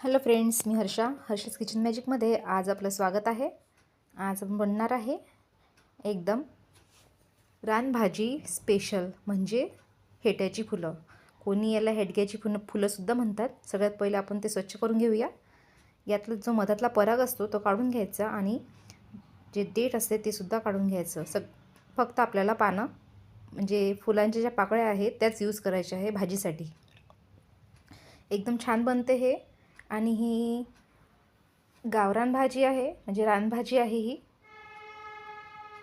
Hello friends मी Harsha Harsha's kitchen मॅजिकमध्ये आज आपलं स्वागत आहे. आज आपण बनणार आहे एकदम रानभाजी स्पेशल म्हणजे हेट्याची फुलं. कोणी याला हेडग्याची फुलं फुलंसुद्धा म्हणतात. सगळ्यात पहिले आपण ते स्वच्छ करून घेऊया. यातला जो मधातला पराग असतो तो काढून घ्यायचा आणि जे देठ असते ते सुद्धा काढून घ्यायचं. सग फक्त आपल्याला पानं म्हणजे फुलांच्या ज्या पाकळ्या आहेत त्याच यूज करायच्या आहे भाजीसाठी. एकदम छान बनते हे. आणि ही गावरान भाजी आहे म्हणजे रानभाजी आहे ही.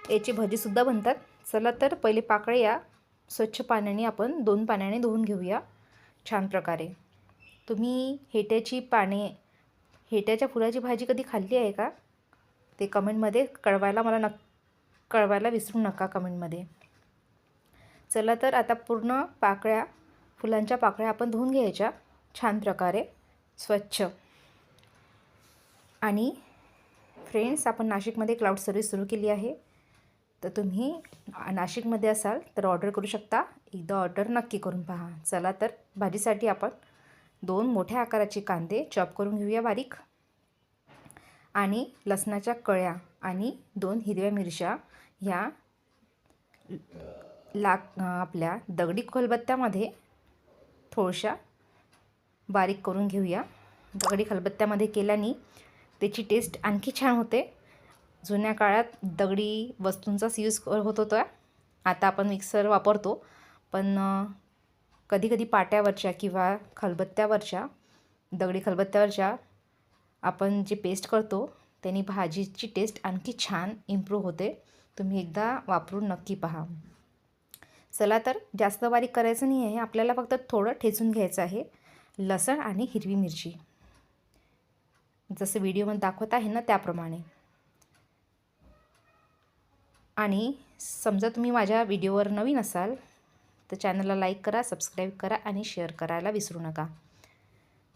याची भजीसुद्धा बनतात. चला तर पहिले पाकळ्या स्वच्छ पाण्याने आपण दोन पाण्याने धुवून घेऊया छान प्रकारे. तुम्ही हेट्याची पाने हेट्याच्या फुलाची भाजी कधी खाल्ली आहे का? ते कमेंटमध्ये कळवायला मला नक कळवायला विसरू नका कमेंटमध्ये. चला तर आता पूर्ण पाकळ्या फुलांच्या पाकळ्या आपण धुवून घ्यायच्या छान प्रकारे. स्वच्छ. आणि फ्रेंड्स आपण नाशिकमध्ये क्लाउड सर्विस सुरू केली आहे. तर तुम्ही नाशिकमध्ये असाल तर ऑर्डर करू शकता. एकदा ऑर्डर नक्की करून पहा. चला तर भाजीसाठी आपण दोन मोठ्या आकाराचे कांदे चॉप करून घेऊया बारीक. आणि लसणाच्या कळ्या आणि दोन हिरव्या मिरच्या ह्या लाक आपल्या दगडी कोलबत्त्यामध्ये थोडशा बारीक करून घेऊया. दगडी खलबत्त्यामध्ये केल्याने त्याची टेस्ट आणखी छान होते. जुन्या काळात दगडी वस्तूंचाच यूज होत होता. आता आपण मिक्सर वापरतो. पण कधी कधी पाट्यावरच्या किंवा खलबत्त्यावरच्या दगडी खलबत्त्यावरच्या आपण जे पेस्ट करतो त्यांनी भाजीची टेस्ट आणखी छान इम्प्रूव्ह होते. तुम्ही एकदा वापरून नक्की पहा. चला तर जास्त बारीक करायचं नाही आहे आपल्याला फक्त थोडं ठेचून घ्यायचं आहे. लसण आणि हिरवी मिरची. जसं व्हिडिओमध्ये दाखवत आहे ना त्याप्रमाणे. आणि समजा तुम्ही माझ्या व्हिडिओवर नवीन असाल तर चॅनलला लाईक करा सबस्क्राईब करा आणि शेअर करायला विसरू नका.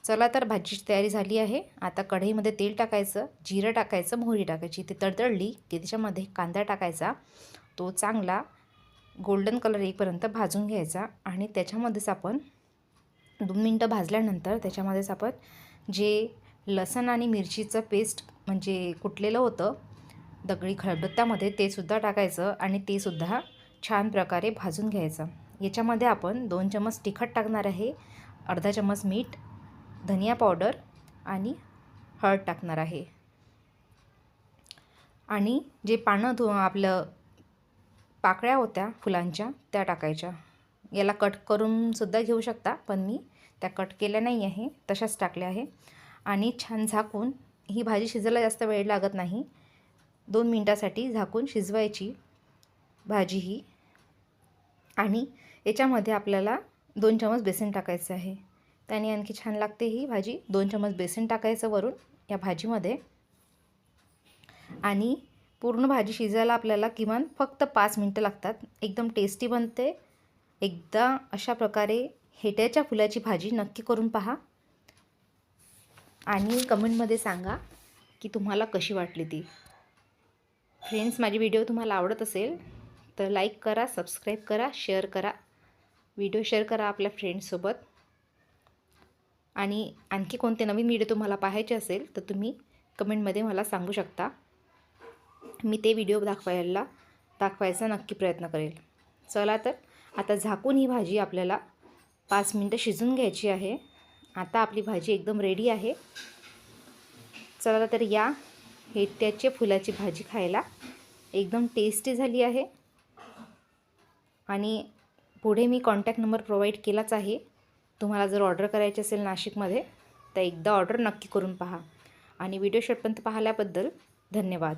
चला तर भाजीची तयारी झाली आहे. आता कढईमध्ये तेल टाकायचं जिरं टाकायचं मोहरी टाकायची. ती तडतडली की त्याच्यामध्ये कांदा टाकायचा. तो चांगला गोल्डन कलर येईपर्यंत भाजून घ्यायचा आणि त्याच्यामध्येच आपण दोन मिनटं भाजल्यानंतर त्याच्यामध्येच आपण जे लसण आणि मिरचीचं पेस्ट म्हणजे कुटलेलं होतं दगडी खलबत्त्यामध्ये ते सुद्धा टाकायचं आणि ते सुद्धा छान प्रकारे भाजून घ्यायचं. याच्यामध्ये आपण दोन चम्मच तिखट टाकणार आहे अर्धा चम्मच मीठ धनिया पावडर आणि हळद टाकणार आहे. आणि जे पानं धु आपलं पाकळ्या होत्या फुलांच्या त्या टाकायच्या. याला कट करून सुद्धा घेऊ शकता पण मी त्या कट केल्या नाही आहे तशाच टाकल्या आहे. आणि छान झाकून ही भाजी शिजायला जास्त वेळ लागत नाही. दोन मिनटासाठी झाकून शिजवायची भाजी ही. आणि याच्यामध्ये आपल्याला दोन चमच बेसन टाकायचं आहे. त्याने आणखी छान लागते ही भाजी. दोन चमच बेसन टाकायचं वरून या भाजीमध्ये. आणि पूर्ण भाजी शिजायला आपल्याला किमान फक्त पाच मिनटं लागतात. एकदम टेस्टी बनते. एकदा अशा प्रकारे हेट्याच्या फुलाची भाजी नक्की करून पहा. आणि कमेंटमध्ये सांगा की तुम्हाला कशी वाटली ती. फ्रेंड्स माझी व्हिडिओ तुम्हाला आवडत असेल तर लाईक करा सबस्क्राईब करा शेअर करा. व्हिडिओ शेअर करा आपल्या फ्रेंड्ससोबत आणि आणखी कोणते नवीन व्हिडिओ तुम्हाला पाहायचे असेल तर तुम्ही कमेंटमध्ये मला सांगू शकता. मी ते व्हिडिओ दाखवायला दाखवायचा नक्की प्रयत्न करेल. चला तर आता झाकून ही भाजी आपल्याला पाच मिनटं शिजून घ्यायची आहे. आता आपली भाजी एकदम रेडी आहे. चला तर या हे फुलाची भाजी खायला. एकदम टेस्टी झाली आहे. आणि पुढे मी कॉन्टॅक्ट नंबर प्रोव्हाइड केलाच आहे. तुम्हाला जर ऑर्डर करायची असेल नाशिकमध्ये तर एकदा ऑर्डर नक्की करून पहा. आणि व्हिडिओ शेवटपर्यंत पाहिल्याबद्दल धन्यवाद.